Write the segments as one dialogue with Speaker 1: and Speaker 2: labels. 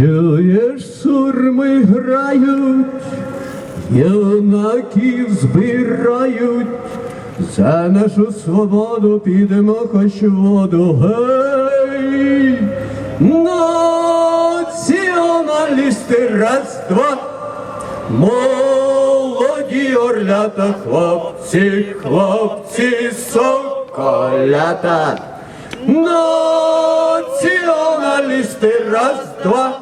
Speaker 1: Чуєш, сурми грають, юнаків збирають, за нашу свободу підемо хоч воду. Гей! Націоналісти раз, два, молоді орлята, хлопці, хлопці, соколята. Націоналісти раз, два,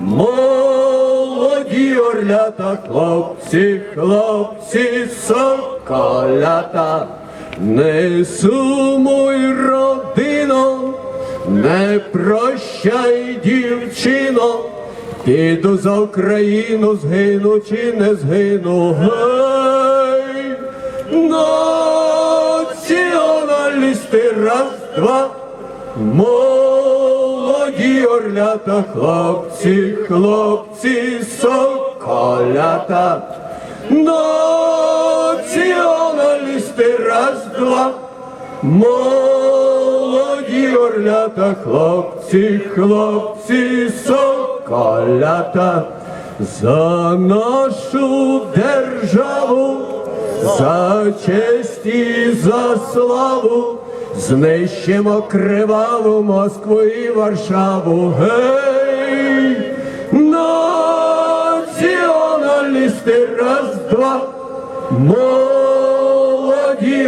Speaker 1: молоді орлята, хлопці, хлопці, соколята. Не сумуй, родино, не прощай, дівчино, піду за Україну, згину чи не згину. Гей! Націоналісти раз, два, молоді орлята, хлопці, хлопці, соколята. Націоналісти раз, два, молоді орлята, хлопці, хлопці, соколята. За нашу державу, за честь і за славу, знищимо криваву Москву і Варшаву. Гей! Націоналісти раз, два, молоді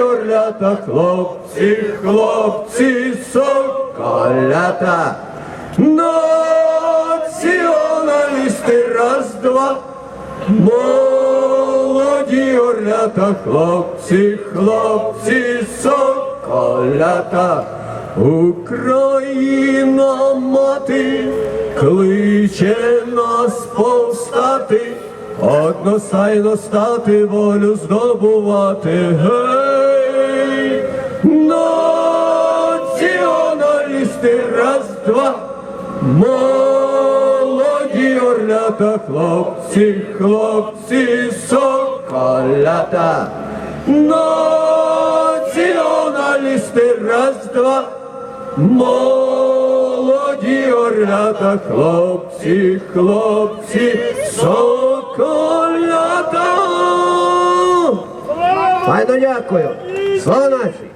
Speaker 1: орлята, хлопці, хлопці, соколята. Націоналісти раз, два, молоді орлята, хлопці, хлопці, соколята. Україна мати кличе нас повстати, одностайно стати, волю здобувати. Гей! Націоналісти раз, два, молоді орлята, хлопці, хлопці, соколята. Націоналісти раз, два, молоді орлята, хлопці, хлопці, соколята.
Speaker 2: Файно дякую. Слава нації!